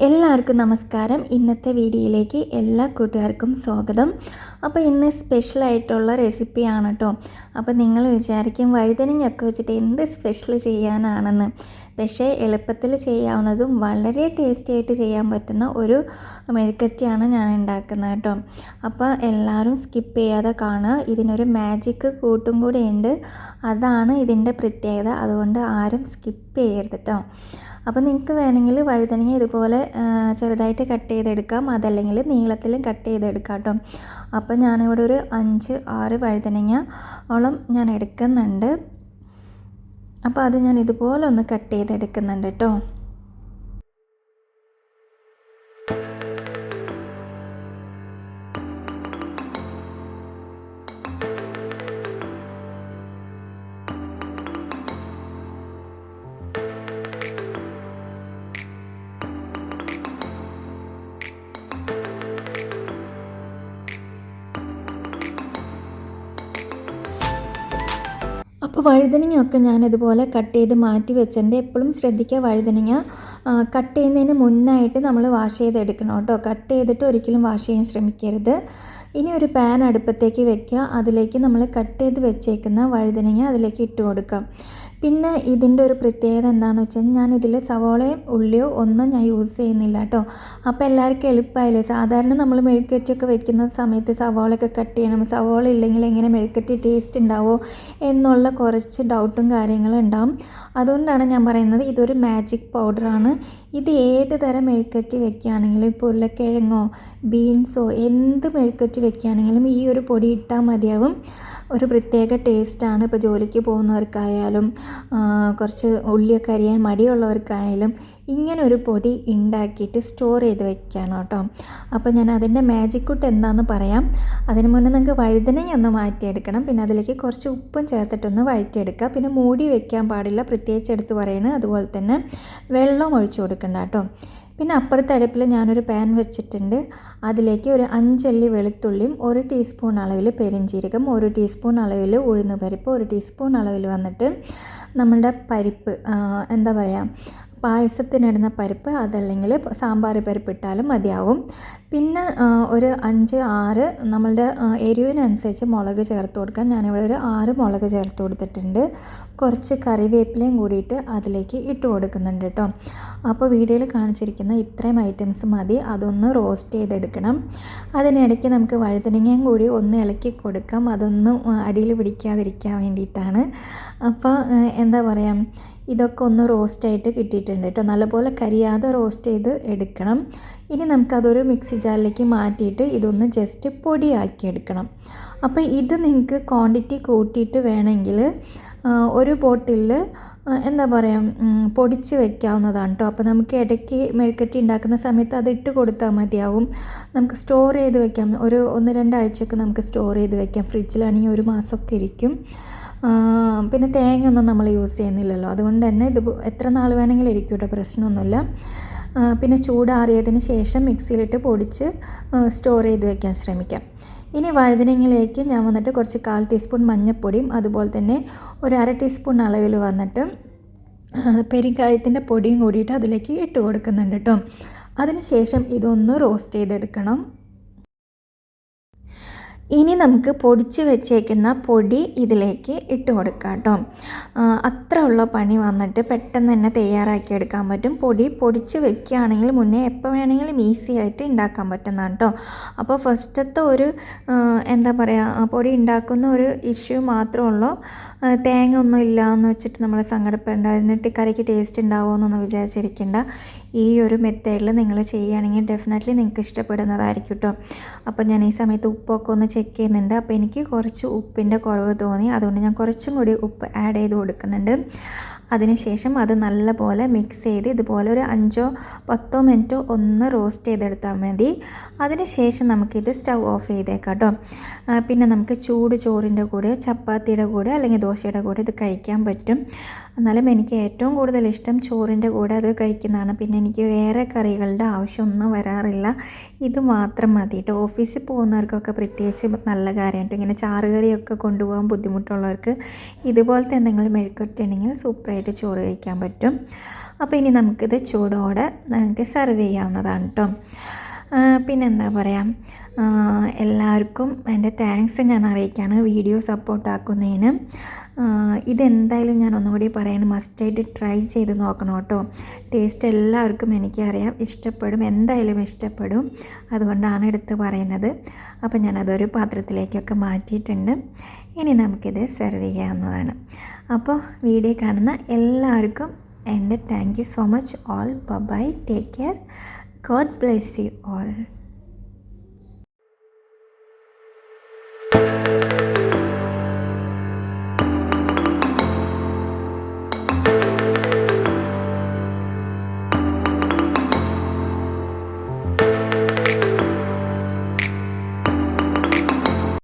എല്ലാവർക്കും നമസ്കാരം. ഇന്നത്തെ വീഡിയോയിലേക്ക് എല്ലാ കൂട്ടുകാർക്കും സ്വാഗതം. അപ്പോൾ ഇന്ന് സ്പെഷ്യലായിട്ടുള്ള റെസിപ്പിയാണ് കേട്ടോ അപ്പോൾ നിങ്ങൾ വിചാരിക്കും വഴുതനങ്ങയൊക്കെ വെച്ചിട്ട് എന്ത് സ്പെഷ്യൽ ചെയ്യാനാണെന്ന്. പക്ഷേ എളുപ്പത്തിൽ ചെയ്യാവുന്നതും വളരെ ടേസ്റ്റി ആയിട്ട് ചെയ്യാൻ പറ്റുന്ന ഒരു മെഴുക്കറ്റിയാണ് ഞാൻ ഉണ്ടാക്കുന്നത് കേട്ടോ അപ്പോൾ എല്ലാവരും സ്കിപ്പ് ചെയ്യാതെ കാണുക. ഇതിനൊരു മാജിക്ക് കൂട്ടും കൂടെ ഉണ്ട്. അതാണ് ഇതിന്റെ പ്രത്യേകത. അതുകൊണ്ട് ആരും സ്കിപ്പ് ചെയ്യരുത് കേട്ടോ അപ്പോൾ നിങ്ങൾക്ക് വേണമെങ്കിൽ വഴുതനങ്ങ ഇതുപോലെ ചെറുതായിട്ട് കട്ട് ചെയ്തെടുക്കാം. അതല്ലെങ്കിൽ നീളത്തിലും കട്ട് ചെയ്തെടുക്കാം കേട്ടോ. അപ്പോൾ ഞാനിവിടെ ഒരു അഞ്ച് ആറ് വഴുതനങ്ങ ഓളം ഞാൻ എടുക്കുന്നുണ്ട്. അപ്പോൾ അത് ഞാൻ ഇതുപോലെ ഒന്ന് കട്ട് ചെയ്തെടുക്കുന്നുണ്ട് കേട്ടോ. അപ്പോൾ വഴുതനങ്ങയൊക്കെ ഞാനിതുപോലെ കട്ട് ചെയ്ത് മാറ്റി വെച്ചിട്ടുണ്ട് എപ്പോഴും ശ്രദ്ധിക്കുക വഴുതനങ്ങ കട്ട് ചെയ്യുന്നതിന് മുന്നായിട്ട് നമ്മൾ വാഷ് ചെയ്തെടുക്കണം കേട്ടോ. കട്ട് ചെയ്തിട്ട് ഒരിക്കലും വാഷ് ചെയ്യാൻ ശ്രമിക്കരുത്. ഇനി ഒരു പാൻ അടുപ്പത്തേക്ക് വെക്കുക. അതിലേക്ക് നമ്മൾ കട്ട് ചെയ്ത് വെച്ചേക്കുന്ന വഴുതനങ്ങ അതിലേക്ക് ഇട്ട് കൊടുക്കാം പിന്നെ ഇതിന്റെ ഒരു പ്രത്യേകത എന്താണെന്ന് വെച്ചാൽ ഞാൻ ഇതിൽ സവോളയും ഉള്ളിയോ ഒന്നും ഞാൻ യൂസ് ചെയ്യുന്നില്ല കേട്ടോ അപ്പോൾ എല്ലാവർക്കും എളുപ്പമായില്ലേ സാധാരണ നമ്മൾ മെഴുക്കറ്റൊക്കെ വെക്കുന്ന സമയത്ത് സവോളയൊക്കെ കട്ട് ചെയ്യണം. സവോള ഇല്ലെങ്കിൽ എങ്ങനെ മെഴുക്കറ്റി ടേസ്റ്റ് ഉണ്ടാവോ എന്നുള്ള കുറച്ച് ഡൗട്ടും കാര്യങ്ങളും ഉണ്ടാവും. അതുകൊണ്ടാണ് ഞാൻ പറയുന്നത് ഇതൊരു മാജിക് പൗഡറാണ് ഇത് ഏത് തരം മെഴുക്കറ്റി വെക്കുകയാണെങ്കിലും ഇപ്പോൾ ഉരുളക്കിഴങ്ങോ ബീൻസോ എന്ത് മെഴുക്കറ്റി വെക്കുകയാണെങ്കിലും ഈ ഒരു പൊടി ഇട്ടാൽ മതിയാവും. ഒരു പ്രത്യേക ടേസ്റ്റാണ് ഇപ്പോൾ ജോലിക്ക് പോകുന്നവർക്കായാലും കുറച്ച് ഉള്ളിയൊക്കെ അരിയാൻ മടിയുള്ളവർക്കായാലും ഇങ്ങനെ ഒരു പൊടി ഉണ്ടാക്കിയിട്ട് സ്റ്റോർ ചെയ്ത് വെക്കുകയാണ് കേട്ടോ. അപ്പോൾ ഞാൻ അതിന്റെ മാജിക് കുട്ട് എന്താണെന്ന് പറയാം. അതിന് മുന്നേ നിങ്ങൾക്ക് വഴുതനങ്ങ ഒന്ന് മാറ്റിയെടുക്കണം. പിന്നെ അതിലേക്ക് കുറച്ച് ഉപ്പും ചേർത്തിട്ടൊന്ന് വഴറ്റിയെടുക്കുക. പിന്നെ മൂടി വെക്കാൻ പാടില്ല. പ്രത്യേകിച്ച് എടുത്ത് പറയുന്നത് അതുപോലെ തന്നെ വെള്ളം ഒഴിച്ചു കൊടുക്കണ്ട കേട്ടോ. പിന്നെ അപ്പുറത്തെ അടുപ്പിൽ ഞാനൊരു പാൻ വെച്ചിട്ടുണ്ട്. അതിലേക്ക് ഒരു അഞ്ചല്ലി വെളുത്തുള്ളിയും ഒരു ടീസ്പൂൺ അളവിൽ പെരിഞ്ചീരകം ഒരു ടീസ്പൂൺ അളവിൽ ഉഴുന്ന് പരിപ്പ് ഒരു ടീസ്പൂൺ അളവിൽ വന്നിട്ട് നമ്മളുടെ പരിപ്പ് എന്താ പറയുക പായസത്തിനിടുന്ന പരിപ്പ് അതല്ലെങ്കിൽ സാമ്പാർ പരിപ്പ് ഇട്ടാലും മതിയാവും. പിന്നെ ഒരു അഞ്ച് ആറ് നമ്മളുടെ എരിവിനനുസരിച്ച് മുളക് ചേർത്ത് കൊടുക്കാം. ഞാനിവിടെ ഒരു ആറ് മുളക് ചേർത്ത് കൊടുത്തിട്ടുണ്ട്. കുറച്ച് കറിവേപ്പിലയും കൂടിയിട്ട് അതിലേക്ക് ഇട്ട് കൊടുക്കുന്നുണ്ട് കേട്ടോ. അപ്പോൾ വീഡിയോയിൽ കാണിച്ചിരിക്കുന്ന ഇത്രയും ഐറ്റംസ് മതി. അതൊന്ന് റോസ്റ്റ് ചെയ്തെടുക്കണം. അതിനിടയ്ക്ക് നമുക്ക് വഴുതനങ്ങയും കൂടി ഒന്ന് ഇളക്കി കൊടുക്കാം. അതൊന്നും അടിയിൽ പിടിക്കാതിരിക്കാൻ വേണ്ടിയിട്ടാണ്. അപ്പോൾ എന്താ പറയുക ഇതൊക്കെ ഒന്ന് റോസ്റ്റായിട്ട് കിട്ടിയിട്ടുണ്ട് കേട്ടോ. നല്ലപോലെ കരിയാതെ റോസ്റ്റ് ചെയ്ത് എടുക്കണം. ഇനി നമുക്കതൊരു മിക്സി ജാറിലേക്ക് മാറ്റിയിട്ട് ഇതൊന്ന് ജസ്റ്റ് പൊടിയാക്കി എടുക്കണം അപ്പോൾ ഇത് നിങ്ങൾക്ക് ക്വാണ്ടിറ്റി കൂട്ടിയിട്ട് വേണമെങ്കിൽ ഒരു ബോട്ടിലിൽ എന്താ പറയുക പൊടിച്ച് വെക്കാവുന്നതാണ് കേട്ടോ അപ്പോൾ നമുക്ക് ഇടയ്ക്ക് മെഴുക്കറ്റി ഉണ്ടാക്കുന്ന സമയത്ത് അത് ഇട്ട് കൊടുത്താൽ മതിയാവും. നമുക്ക് സ്റ്റോർ ചെയ്ത് വെക്കാം. ഒരു ഒന്ന് രണ്ടാഴ്ചയൊക്കെ നമുക്ക് സ്റ്റോർ ചെയ്ത് വെക്കാം. ഫ്രിഡ്ജിലാണെങ്കിൽ ഒരു മാസമൊക്കെ ഇരിക്കും. പിന്നെ തേങ്ങ ഒന്നും നമ്മൾ യൂസ് ചെയ്യുന്നില്ലല്ലോ. അതുകൊണ്ട് തന്നെ ഇത് എത്ര നാൾ വേണമെങ്കിലും ഇരിക്കും കേട്ടോ പ്രശ്നമൊന്നുമില്ല. പിന്നെ ചൂടാറിയതിന് ശേഷം മിക്സിയിലിട്ട് പൊടിച്ച് സ്റ്റോർ ചെയ്ത് വെക്കാൻ ശ്രമിക്കാം. ഇനി വഴുതനങ്ങയിലേക്ക് ഞാൻ വന്നിട്ട് കുറച്ച് കാൽ ടീസ്പൂൺ മഞ്ഞൾപ്പൊടിയും അതുപോലെ തന്നെ ഒരു അര ടീസ്പൂൺ അളവിൽ വന്നിട്ട് പെരിങ്കായത്തിന്റെ പൊടിയും കൂടിയിട്ട് അതിലേക്ക് ഇട്ട് കൊടുക്കുന്നുണ്ട് കേട്ടോ. അതിനുശേഷം ഇതൊന്ന് റോസ്റ്റ് ചെയ്തെടുക്കണം. ഇനി നമുക്ക് പൊടിച്ച് വെച്ചേക്കുന്ന പൊടി ഇതിലേക്ക് ഇട്ട് കൊടുക്കാം കേട്ടോ. അത്ര ഉള്ള പണി വന്നിട്ട് പെട്ടെന്ന് തന്നെ തയ്യാറാക്കി എടുക്കാൻ പറ്റും. പൊടി പൊടിച്ച് വെക്കുകയാണെങ്കിൽ മുന്നേ എപ്പോൾ വേണമെങ്കിലും ഈസി ആയിട്ട് ഉണ്ടാക്കാൻ പറ്റുന്നതാണ് കേട്ടോ. അപ്പോൾ ഫസ്റ്റത്തെ ഒരു എന്താ പറയുക പൊടി ഉണ്ടാക്കുന്ന ഒരു ഇഷ്യൂ മാത്രമേ തേങ്ങ ഒന്നും ഇല്ല എന്ന് വെച്ചിട്ട് നമ്മൾ സങ്കടപ്പെടേണ്ട എന്നിട്ട് കറിക്ക് ടേസ്റ്റ് ഉണ്ടാവുമോ എന്നൊന്നും വിചാരിച്ചിരിക്കേണ്ട. ഈ ഒരു മെത്തേഡിൽ നിങ്ങൾ ചെയ്യുകയാണെങ്കിൽ ഡെഫിനറ്റ്ലി നിങ്ങൾക്ക് ഇഷ്ടപ്പെടുന്നതായിരിക്കും കേട്ടോ. അപ്പോൾ ഞാൻ ഈ സമയത്ത് ഉപ്പൊക്കെ ഒന്ന് ചെക്ക് ചെയ്യുന്നുണ്ട്. അപ്പോൾ എനിക്ക് കുറച്ച് ഉപ്പിന്റെ കുറവ് തോന്നി. അതുകൊണ്ട് ഞാൻ കുറച്ചും കൂടി ഉപ്പ് ആഡ് ചെയ്ത് കൊടുക്കുന്നുണ്ട്. അതിനുശേഷം അത് നല്ലപോലെ മിക്സ് ചെയ്ത് ഇതുപോലെ ഒരു അഞ്ചോ പത്തോ മിനിറ്റോ ഒന്ന് റോസ്റ്റ് ചെയ്തെടുത്താൽ മതി. അതിനുശേഷം നമുക്കിത് സ്റ്റൗ ഓഫ് ചെയ്തേക്കാം കേട്ടോ പിന്നെ നമുക്ക് ചൂട് ചോറിന്റെ കൂടെ ചപ്പാത്തിയുടെ കൂടെ അല്ലെങ്കിൽ ദോശയുടെ കൂടെ ഇത് കഴിക്കാൻ പറ്റും. എന്നാലും എനിക്ക് ഏറ്റവും കൂടുതൽ ഇഷ്ടം ചോറിന്റെ കൂടെ അത് കഴിക്കുന്നതാണ്. പിന്നെ എനിക്ക് വേറെ കറികളുടെ ആവശ്യമൊന്നും വരാറില്ല. ഇത് മാത്രം മതി കേട്ടോ ഓഫീസിൽ പോകുന്നവർക്കൊക്കെ പ്രത്യേകിച്ച് നല്ല കാര്യമായിട്ട് ഇങ്ങനെ ചാറ് കറിയൊക്കെ കൊണ്ടുപോകാൻ ബുദ്ധിമുട്ടുള്ളവർക്ക് ഇതുപോലത്തെ എന്തെങ്കിലും മെഴുക്കുരട്ടുണ്ടെങ്കിൽ സൂപ്പറായിട്ട് ചോറ് കഴിക്കാൻ പറ്റും. അപ്പോൾ ഇനി നമുക്കിത് ചൂടോടെ നമുക്ക് സെർവ് ചെയ്യാവുന്നതാണ് കേട്ടോ പിന്നെന്താ പറയുക എല്ലാവർക്കും എന്റെ താങ്ക്സ് ഞാൻ അറിയിക്കുകയാണ് വീഡിയോ സപ്പോർട്ടാക്കുന്നതിന് ഇതെന്തായാലും ഞാൻ ഒന്നുകൂടി പറയണം മസ്റ്റായിട്ട് ട്രൈ ചെയ്ത് നോക്കണം കേട്ടോ. ടേസ്റ്റ് എല്ലാവർക്കും എനിക്കറിയാം ഇഷ്ടപ്പെടും എന്തായാലും ഇഷ്ടപ്പെടും. അതുകൊണ്ടാണ് എടുത്ത് പറയുന്നത്. അപ്പോൾ ഞാനതൊരു പാത്രത്തിലേക്കൊക്കെ മാറ്റിയിട്ടുണ്ട്. ഇനി നമുക്കിത് സെർവ് ചെയ്യാവുന്നതാണ്. അപ്പോൾ വീഡിയോ കാണുന്ന എല്ലാവർക്കും എന്റെ thank you so much all bye take care God bless you all